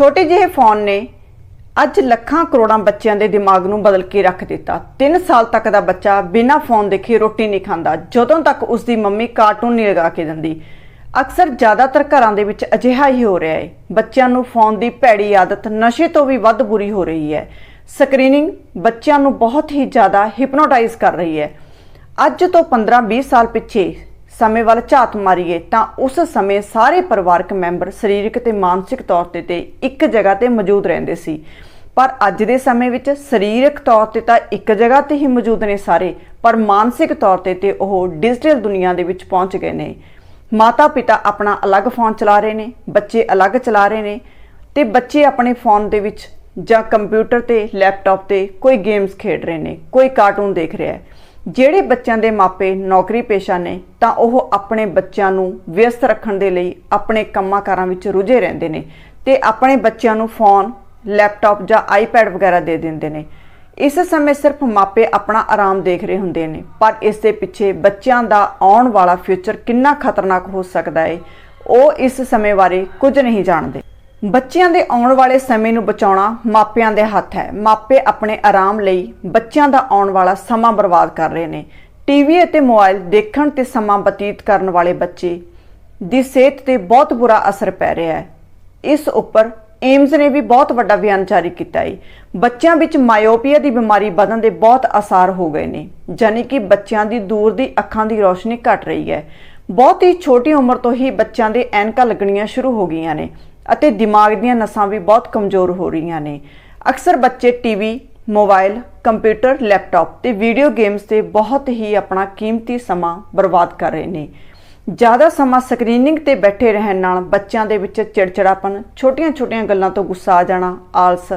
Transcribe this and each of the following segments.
ਛੋਟੇ ਜਿਹੇ ਫੋਨ ਨੇ ਅੱਜ ਲੱਖਾਂ ਕਰੋੜਾਂ ਬੱਚਿਆਂ ਦੇ ਦਿਮਾਗ ਨੂੰ ਬਦਲ ਕੇ ਰੱਖ ਦਿੱਤਾ। 3 ਸਾਲ ਤੱਕ ਦਾ ਬੱਚਾ ਬਿਨਾਂ ਫੋਨ ਦੇਖੇ ਰੋਟੀ ਨਹੀਂ ਖਾਂਦਾ। ਜਦੋਂ ਤੱਕ ਉਸ ਦੀ ਮੰਮੀ ਕਾਰਟੂਨ ਨਹੀਂ ਲਗਾ ਕੇ ਦਿੰਦੀ। ਅਕਸਰ ਜ਼ਿਆਦਾਤਰ ਘਰਾਂ ਦੇ ਵਿੱਚ ਅਜਿਹਾ ਹੀ ਹੋ ਰਿਹਾ ਹੈ। ਬੱਚਿਆਂ ਨੂੰ ਫੋਨ ਦੀ ਭੈੜੀ ਆਦਤ ਨਸ਼ੇ ਤੋਂ ਵੀ ਵੱਧ ਬੁਰੀ ਹੋ ਰਹੀ ਹੈ। ਸਕਰੀਨਿੰਗ ਬੱਚਿਆਂ ਨੂੰ ਬਹੁਤ ਹੀ ਜ਼ਿਆਦਾ ਹਿਪਨੋਟਾਈਜ਼ ਕਰ ਰਹੀ ਹੈ। ਅੱਜ ਤੋਂ 15-20 ਸਾਲ ਪਿੱਛੇ ਸਮੇਂ ਵੱਲ ਝਾਤ ਮਾਰੀਏ, ਤਾਂ ਉਸ ਸਮੇਂ ਸਾਰੇ ਪਰਿਵਾਰਕ ਮੈਂਬਰ ਸਰੀਰਕ ਤੇ ਮਾਨਸਿਕ ਤੌਰ ਤੇ ਤੇ ਇੱਕ ਜਗ੍ਹਾ ਤੇ ਮੌਜੂਦ ਰਹਿੰਦੇ ਸੀ। ਪਰ ਅੱਜ ਦੇ ਸਮੇਂ ਵਿੱਚ ਸਰੀਰਕ ਤੌਰ ਤੇ ਤਾਂ ਇੱਕ ਜਗ੍ਹਾ ਤੇ ਹੀ ਮੌਜੂਦ ਨੇ ਸਾਰੇ, ਪਰ ਮਾਨਸਿਕ ਤੌਰ ਤੇ ਤੇ ਉਹ ਡਿਜੀਟਲ ਦੁਨੀਆ ਦੇ ਵਿੱਚ ਪਹੁੰਚ ਗਏ ਨੇ। ਮਾਤਾ ਪਿਤਾ ਆਪਣਾ ਅਲੱਗ ਫੋਨ ਚਲਾ ਰਹੇ ਨੇ, ਬੱਚੇ ਅਲੱਗ ਚਲਾ ਰਹੇ ਨੇ ਤੇ ਬੱਚੇ ਆਪਣੇ ਫੋਨ ਦੇ ਵਿੱਚ ਜਾਂ ਕੰਪਿਊਟਰ ਤੇ, ਲੈਪਟਾਪ ਤੇ ਕੋਈ ਗੇਮਸ ਖੇਡ ਰਹੇ ਨੇ, ਕੋਈ ਕਾਰਟੂਨ ਦੇਖ ਰਿਹਾ ਹੈ। ਜਿਹੜੇ ਬੱਚਿਆਂ ਦੇ ਮਾਪੇ ਨੌਕਰੀ ਪੇਸ਼ਾ ਨੇ, ਤਾਂ ਉਹ ਆਪਣੇ ਬੱਚਿਆਂ ਨੂੰ ਵਿਅਸਤ ਰੱਖਣ ਦੇ ਲਈ ਆਪਣੇ ਕੰਮਾਂ-ਕਾਰਾਂ ਵਿੱਚ ਰੁੱਝੇ ਰਹਿੰਦੇ ਨੇ ਤੇ ਆਪਣੇ ਬੱਚਿਆਂ ਨੂੰ ਫੋਨ, ਲੈਪਟਾਪ ਜਾਂ ਆਈਪੈਡ ਵਗੈਰਾ ਦੇ ਦਿੰਦੇ ਨੇ। ਇਸ ਸਮੇਂ ਸਿਰਫ ਮਾਪੇ ਆਪਣਾ ਆਰਾਮ ਦੇਖ ਰਹੇ ਹੁੰਦੇ ਨੇ, ਪਰ ਇਸ ਦੇ ਪਿੱਛੇ ਬੱਚਿਆਂ ਦਾ ਆਉਣ ਵਾਲਾ ਫਿਊਚਰ ਕਿੰਨਾ ਖਤਰਨਾਕ ਹੋ ਸਕਦਾ ਹੈ ਉਹ ਇਸ ਸਮੇਂ ਬਾਰੇ ਕੁਝ ਨਹੀਂ ਜਾਣਦੇ। ਬੱਚਿਆਂ ਦੇ ਆਉਣ ਵਾਲੇ ਸਮੇਂ ਨੂੰ ਬਚਾਉਣਾ ਮਾਪਿਆਂ ਦੇ ਹੱਥ ਹੈ। ਮਾਪੇ ਆਪਣੇ ਆਰਾਮ ਲਈ ਬੱਚਿਆਂ ਦਾ ਆਉਣ ਵਾਲਾ ਸਮਾਂ ਬਰਬਾਦ ਕਰ ਰਹੇ ਨੇ। ਟੀਵੀ ਅਤੇ ਮੋਬਾਈਲ ਦੇਖਣ ਤੇ ਸਮਾਂ ਬਤੀਤ ਕਰਨ ਵਾਲੇ ਬੱਚੇ ਦੀ ਸਿਹਤ ਤੇ ਬਹੁਤ ਬੁਰਾ ਅਸਰ ਪੈ ਰਿਹਾ ਹੈ। ਇਸ ਉੱਪਰ ਏਮਜ਼ ਨੇ ਵੀ ਬਹੁਤ ਵੱਡਾ ਬਿਆਨ ਜਾਰੀ ਕੀਤਾ ਹੈ। ਬੱਚਿਆਂ ਵਿੱਚ ਮਾਇਓਪੀਆ ਦੀ ਬਿਮਾਰੀ ਵਧਣ ਦੇ ਬਹੁਤ ਅਸਾਰ ਹੋ ਗਏ ਨੇ ਯਾਨੀ ਕਿ ਬੱਚਿਆਂ ਦੀ ਦੂਰ ਦੀ ਅੱਖਾਂ ਦੀ ਰੋਸ਼ਨੀ ਘਟ ਰਹੀ ਹੈ। ਬਹੁਤ ਹੀ ਛੋਟੀ ਉਮਰ ਤੋਂ ਹੀ ਬੱਚਿਆਂ ਦੇ ਐਨਕਾਂ ਲੱਗਣੀਆਂ ਸ਼ੁਰੂ ਹੋ ਗਈਆਂ ਨੇ। ਅਤੇ ਦਿਮਾਗ ਦੀਆਂ ਨਸਾਂ ਵੀ ਬਹੁਤ ਕਮਜ਼ੋਰ ਹੋ ਰਹੀਆਂ ਨੇ। ਅਕਸਰ ਬੱਚੇ ਟੀਵੀ, ਮੋਬਾਈਲ, ਕੰਪਿਊਟਰ, ਲੈਪਟਾਪ ਤੇ ਵੀਡੀਓ ਗੇਮਸ ਤੇ ਬਹੁਤ ਹੀ ਆਪਣਾ ਕੀਮਤੀ ਸਮਾਂ ਬਰਬਾਦ ਕਰ ਰਹੇ ਨੇ। ਜ਼ਿਆਦਾ ਸਮਾਂ ਸਕਰੀਨਿੰਗ ਤੇ ਬੈਠੇ ਰਹਿਣ ਨਾਲ ਬੱਚਿਆਂ ਦੇ ਵਿੱਚ ਚਿੜਚਿੜਾਪਨ, ਛੋਟੀਆਂ-ਛੋਟੀਆਂ ਗੱਲਾਂ ਤੋਂ ਗੁੱਸਾ ਆ ਜਾਣਾ, ਆਲਸ,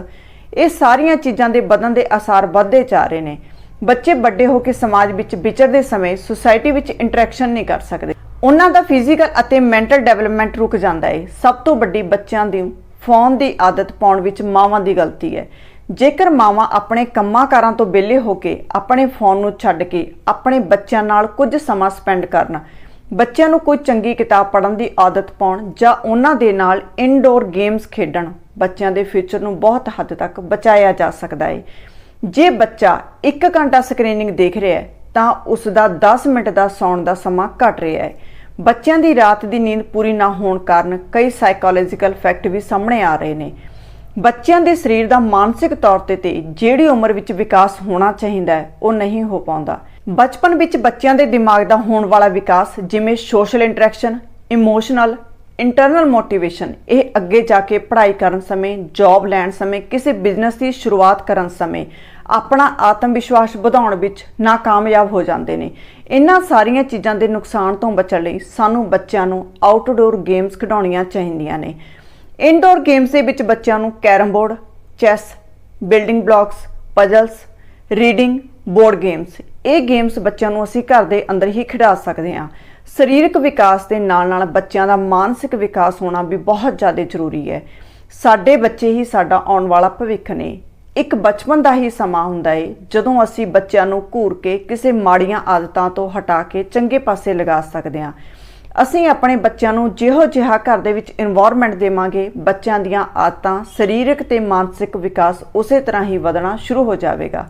ਇਹ ਸਾਰੀਆਂ ਚੀਜ਼ਾਂ ਦੇ ਵਧਣ ਦੇ ਅਸਾਰ ਵੱਧਦੇ ਜਾ ਰਹੇ ਨੇ। ਬੱਚੇ ਵੱਡੇ ਹੋ ਕੇ ਸਮਾਜ ਵਿੱਚ ਵਿਚਰਦੇ ਸਮੇਂ ਸੁਸਾਇਟੀ ਵਿੱਚ ਇੰਟਰੈਕਸ਼ਨ ਨਹੀਂ ਕਰ ਸਕਦੇ। ਉਹਨਾਂ ਦਾ ਫਿਜ਼ੀਕਲ ਅਤੇ ਮੈਂਟਲ ਡਿਵੈਲਪਮੈਂਟ ਰੁਕ ਜਾਂਦਾ ਹੈ ਸਭ ਤੋਂ ਵੱਡੀ ਬੱਚਿਆਂ ਦੀ ਫੋਨ ਦੀ ਆਦਤ ਪਾਉਣ ਵਿੱਚ ਮਾਵਾਂ ਦੀ ਗਲਤੀ ਹੈ ਜੇਕਰ ਮਾਵਾਂ ਆਪਣੇ ਕੰਮਾਂ-ਕਾਰਾਂ ਤੋਂ ਵਿਹਲੇ ਹੋ ਕੇ ਆਪਣੇ ਫੋਨ ਨੂੰ ਛੱਡ ਕੇ ਆਪਣੇ ਬੱਚਿਆਂ ਨਾਲ ਕੁਝ ਸਮਾਂ ਸਪੈਂਡ ਕਰਨ, ਬੱਚਿਆਂ ਨੂੰ ਕੋਈ ਚੰਗੀ ਕਿਤਾਬ ਪੜ੍ਹਨ ਦੀ ਆਦਤ ਪਾਉਣ ਜਾਂ ਉਹਨਾਂ ਦੇ ਨਾਲ ਇਨਡੋਰ ਗੇਮਸ ਖੇਡਣ, ਬੱਚਿਆਂ ਦੇ ਫਿਊਚਰ ਨੂੰ ਬਹੁਤ ਹੱਦ ਤੱਕ ਬਚਾਇਆ ਜਾ ਸਕਦਾ ਹੈ ਜੇ ਬੱਚਾ 1 ਘੰਟਾ ਸਕਰੀਨਿੰਗ ਦੇਖ ਰਿਹਾ ਹੈ ਤਾਂ ਉਸ ਦਾ 10 ਮਿੰਟ ਦਾ ਸੌਣ ਦਾ ਸਮਾਂ ਘਟ ਰਿਹਾ ਹੈ ਬੱਚਿਆਂ ਦੀ ਰਾਤ ਦੀ ਨੀਂਦ ਪੂਰੀ ਨਾ ਹੋਣ ਕਾਰਨ ਕਈ ਸਾਈਕੋਲੋਜੀਕਲ ਫੈਕਟ ਵੀ ਸਾਹਮਣੇ ਆ ਰਹੇ ਨੇ। ਬੱਚਿਆਂ ਦੇ ਸਰੀਰ ਦਾ ਮਾਨਸਿਕ ਤੌਰ ਤੇ ਤੇ ਜਿਹੜੀ ਉਮਰ ਵਿੱਚ ਵਿਕਾਸ ਹੋਣਾ ਚਾਹੀਦਾ ਹੈ, ਉਹ ਨਹੀਂ ਹੋ ਪਾਉਂਦਾ। ਬਚਪਨ ਵਿੱਚ ਬੱਚਿਆਂ ਦੇ ਦਿਮਾਗ ਦਾ ਹੋਣ ਵਾਲਾ ਵਿਕਾਸ ਜਿਵੇਂ social interaction emotional internal motivation ਇਹ ਅੱਗੇ ਜਾ ਕੇ ਪੜ੍ਹਾਈ ਕਰਨ ਸਮੇਂ ਜੌਬ ਲੈਣ ਸਮੇਂ, ਕਿਸੇ ਬਿਜ਼ਨਸ ਦੀ ਸ਼ੁਰੂਆਤ ਕਰਨ ਸਮੇਂ, ਆਪਣਾ ਆਤਮ ਵਿਸ਼ਵਾਸ ਵਧਾਉਣ ਵਿੱਚ ਨਾਕਾਮਯਾਬ ਹੋ ਜਾਂਦੇ ਨੇ। ਇਹਨਾਂ ਸਾਰੀਆਂ ਚੀਜ਼ਾਂ ਦੇ ਨੁਕਸਾਨ ਤੋਂ ਬਚਣ ਲਈ ਸਾਨੂੰ ਬੱਚਿਆਂ ਨੂੰ ਆਊਟਡੋਰ ਗੇਮਸ ਖਿਡਾਉਣੀਆਂ ਚਾਹੀਦੀਆਂ ਨੇ। ਇਨਡੋਰ ਗੇਮਸ ਦੇ ਵਿੱਚ ਬੱਚਿਆਂ ਨੂੰ carrom board chess building blocks puzzles reading board games ਇਹ ਗੇਮਸ ਬੱਚਿਆਂ ਨੂੰ ਅਸੀਂ ਘਰ ਦੇ ਅੰਦਰ ਹੀ ਖਿਡਾ ਸਕਦੇ ਹਾਂ। ਸਰੀਰਕ ਵਿਕਾਸ ਦੇ ਨਾਲ-ਨਾਲ ਬੱਚਿਆਂ ਦਾ ਮਾਨਸਿਕ ਵਿਕਾਸ ਹੋਣਾ ਵੀ ਬਹੁਤ ਜ਼ਿਆਦਾ ਜ਼ਰੂਰੀ ਹੈ। ਸਾਡੇ ਬੱਚੇ ਹੀ ਸਾਡਾ ਆਉਣ ਵਾਲਾ ਭਵਿੱਖ ਨੇ। ਇੱਕ ਬਚਪਨ ਦਾ ਹੀ ਸਮਾਂ ਹੁੰਦਾ ਹੈ ਜਦੋਂ ਅਸੀਂ ਬੱਚਿਆਂ ਨੂੰ ਘੂਰ ਕੇ ਕਿਸੇ ਮਾੜੀਆਂ ਆਦਤਾਂ ਤੋਂ ਹਟਾ ਕੇ ਚੰਗੇ ਪਾਸੇ ਲਗਾ ਸਕਦੇ ਹਾਂ। ਅਸੀਂ ਆਪਣੇ ਬੱਚਿਆਂ ਨੂੰ ਜਿਹੋ ਜਿਹਾ ਘਰ ਦੇ ਵਿੱਚ এনवायरमेंट ਦੇਵਾਂਗੇ, ਬੱਚਿਆਂ ਦੀਆਂ ਆਦਤਾਂ, ਸਰੀਰਕ ਤੇ ਮਾਨਸਿਕ ਵਿਕਾਸ ਉਸੇ ਤਰ੍ਹਾਂ ਹੀ ਵਧਣਾ ਸ਼ੁਰੂ ਹੋ ਜਾਵੇਗਾ।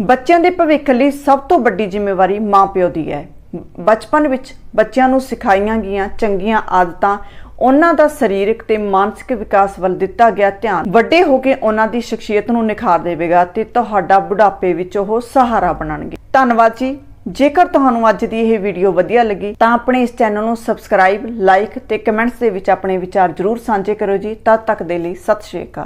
ਬੱਚਿਆਂ ਦੇ ਭਵਿੱਖ ਲਈ ਸਭ ਤੋਂ ਵੱਡੀ ਜ਼ਿੰਮੇਵਾਰੀ ਮਾਪਿਓ ਦੀ ਹੈ। ਬਚਪਨ ਵਿੱਚ ਬੱਚਿਆਂ ਨੂੰ ਸਿਖਾਈਆਂ ਗਈਆਂ ਚੰਗੀਆਂ ਆਦਤਾਂ, ਉਹਨਾਂ ਦਾ ਸਰੀਰਕ ਤੇ ਮਾਨਸਿਕ ਵਿਕਾਸ ਵੱਲ ਦਿੱਤਾ ਗਿਆ ਧਿਆਨ। ਵੱਡੇ ਹੋ ਕੇ ਉਹਨਾਂ ਦੀ ਸ਼ਖਸੀਅਤ ਨੂੰ ਨਿਖਾਰ ਦੇਵੇਗਾ ਤੇ ਤੁਹਾਡਾ ਬੁਢਾਪੇ ਵਿੱਚ ਉਹ ਸਹਾਰਾ ਬਣਨਗੇ। ਧੰਨਵਾਦ ਜੀ। ਜੇਕਰ ਤੁਹਾਨੂੰ ਅੱਜ ਦੀ ਇਹ ਵੀਡੀਓ ਵਧੀਆ ਲੱਗੀ, ਤਾਂ ਆਪਣੇ ਇਸ ਚੈਨਲ ਨੂੰ ਸਬਸਕ੍ਰਾਈਬ, ਲਾਈਕ ਤੇ ਕਮੈਂਟਸ ਦੇ ਵਿੱਚ ਆਪਣੇ ਵਿਚਾਰ ਜ਼ਰੂਰ ਸਾਂਝੇ ਕਰੋ ਜੀ। ਤਦ ਤੱਕ ਦੇ ਲਈ ਸਤਿ ਸ਼੍ਰੀ ਅਕਾਲ।